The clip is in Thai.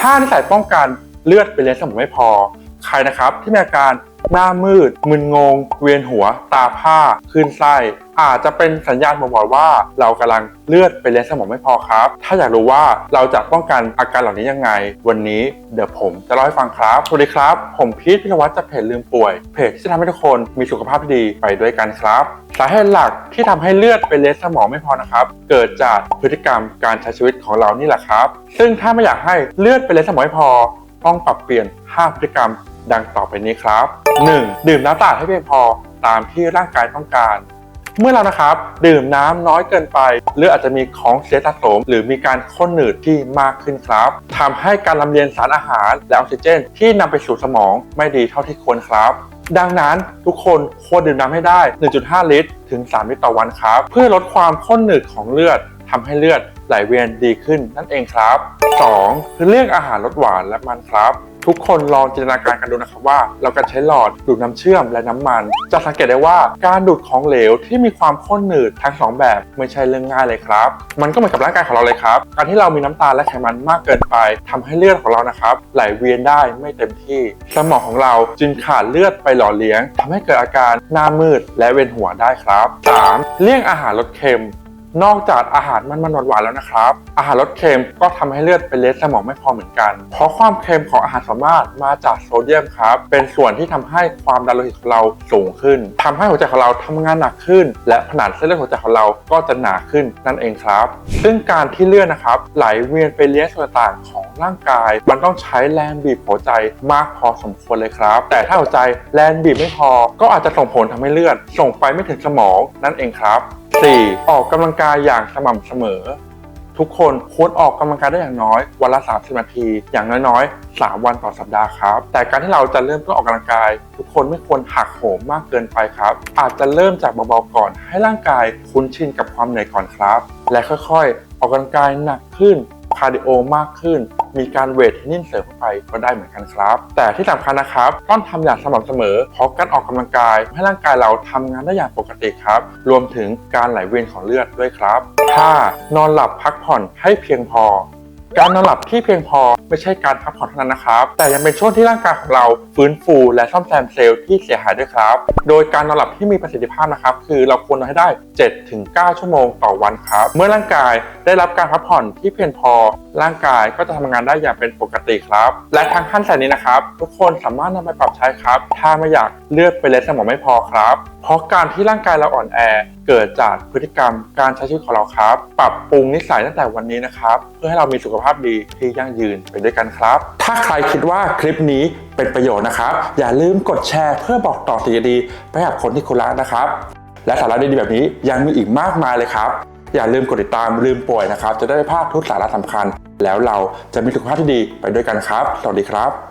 ถ้านิสัยป้องกันเลือดไปเลี้ยงสมองไม่พอ ใครนะครับที่มีอาการ หน้ามืด มึนงง เวียนหัว ตาผ้าคลื่นไส้อาจจะเป็นสัญญาณบ่งบอกว่าเรากำลังเลือดไปเลี้ยงสมองไม่พอครับ ถ้าอยากรู้ว่าเราจะป้องกันอาการเหล่านี้ยังไง วันนี้เดี๋ยวผมจะเล่าให้ฟังครับ สวัสดีครับ ผมพีทพิทยวัฒน์จากเพจลืมป่วย เพจที่จะทำให้ทุกคนมีสุขภาพดีไปด้วยกันครับ สาเหตุหลักที่ทำให้เลือดไปเลี้ยงสมองไม่พอนะครับ เกิดจากพฤติกรรมการใช้ชีวิตของเรานี่แหละครับ ซึ่งถ้าไม่อยากให้เลือดไปเลี้ยงสมองไม่พอ ต้องปรับเปลี่ยน5พฤติกรรมดังต่อไปนี้ครับ 1. ดื่มน้ำตาดให้เพียงพอตามที่ร่างกายต้องการ เมื่อเรานะครับ ดื่มน้ำน้อยเกินไปเลืออาจจะมีของเสียสะสม หรือมีการข้นหนืดที่มากขึ้นครับทำให้การลำเลียงสารอาหาร และออกซิเจน ที่นำไปสู่สมองไม่ดีเท่าที่ควรครับดังนั้นทุกคนควรดื่มน้ำให้ได้ 1.5 ลิตร ถึง 3 ลิตรต่อวันครับ เพื่อลดความข้นหนืดของเลือดทำให้เลือดไหลเวียนดีขึ้นนั่นเองครับ 2. คือเลี่ยงอาหารรสหวานและมันครับ ทุกคนลองจินตนาการกันดูนะครับว่า เราการใช้หลอดดูดน้ำเชื่อมและน้ำมัน จะสังเกตได้ว่าการดูดของเหลวที่มีความข้นหนืดทั้งสองแบบไม่ใช่เรื่องง่ายเลยครับ มันก็เหมือนกับร่างกายของเราเลยครับ การที่เรามีน้ำตาลและไขมันมากเกินไปทำให้เลือดของเรานะครับ ไหลเวียนได้ไม่เต็มที่ สมองของเราจึงขาดเลือดไปหล่อเลี้ยงทำให้เกิดอาการหน้ามืดและเวียนหัวได้ครับ 3. เลี่ยงอาหารรสเค็ม นอกจากอาหารมันมันหวานๆแล้วนะครับ อาหารรสเค็มก็ทำให้เลือดไปเลี้ยงสมองไม่พอเหมือนกัน เพราะความเค็มของอาหารสามารถมาจากโซเดียมครับ เป็นส่วนที่ทำให้ความดันโลหิตของเราสูงขึ้นทำให้หัวใจของเราทำงานหนักขึ้น และผนังเส้นเลือดหัวใจของเราก็จะหนาขึ้นนั่นเองครับ ซึ่งการที่เลือดนะครับ ไหลเวียนไปเลี้ยงส่วนต่างของร่างกาย มันต้องใช้แรงบีบหัวใจมากพอสมควรเลยครับ แต่ถ้าหัวใจแรงบีบไม่พอ ก็อาจจะส่งผลทำให้เลือดส่งไปไม่ถึงสมองนั่นเองครับ 4. ออกกำลังกายอย่างสม่ำเสมอ ทุกคนควรออกกำลังกายได้อย่างน้อย วันละ30นาที อย่างน้อยๆ 3 วันต่อสัปดาห์ครับ แต่การที่เราจะเริ่มต้นออกกำลังกาย ทุกคนไม่ควรหักโหมมากเกินไปครับ อาจจะเริ่มจากเบาๆก่อน ให้ร่างกายคุ้นชินกับความเหนื่อยก่อนครับ และค่อยๆ ออกกำลังกายหนักขึ้นคาร์ดิโอมากขึ้น มีการเวทเทรนนิ่งเสริมเข้าไปก็ได้เหมือนกันครับ แต่ที่สำคัญนะครับต้องทำอย่างสม่ำเสมอเพราะการออกกำลังกาย ให้ร่างกายเราทำงานได้อย่างปกติครับ รวมถึงการไหลเวียนของเลือดด้วยครับ 5. นอนหลับพักผ่อนให้เพียงพอ การนอนหลับที่เพียงพอไม่ใช่การพักผ่อนเท่านั้นนะครับ แต่ยังเป็นช่วงที่ร่างกายของเราฟื้นฟูและซ่อมแซมเซลล์ที่เสียหายด้วยครับ โดยการนอนหลับที่มีประสิทธิภาพนะครับ คือเราควรนอนให้ได้ 7-9 ชั่วโมงต่อวันครับ เมื่อร่างกายได้รับการพักผ่อนที่เพียงพอ ร่างกายก็จะทำงานได้อย่างเป็นปกติครับ และทางขั้นสายนี้นะครับ ทุกคนสามารถนำไปปรับใช้ครับ ถ้าไม่อยากเลือดไปเลี้ยสมองไม่พอครับ เพราะการที่ร่างกายเราอ่อนแอ เกิดจากพฤติกรรมการใช้ชีวิตของเราครับ ปรับปรุงนิสัยตั้งแต่วันนี้นะครับ เพื่อให้เรามีสุขภาพดีที่ยั่งยืนไปด้วยกันครับ ถ้าใครคิดว่าคลิปนี้เป็นประโยชน์นะครับ อย่าลืมกดแชร์เพื่อบอกต่อสิ่งดีๆไปห้กับคนที่คุณรักนะครับ และสาระดีๆแบบนี้ยังมีอีกมากมายเลยครับ อย่าลืมกดติดตามลืมป่วยนะครับ จะได้ไม่พลาดทุกสาระสำคัญ แล้วเราจะมีสุขภาพที่ดีไปด้วยกันครับ สวัสดีครับ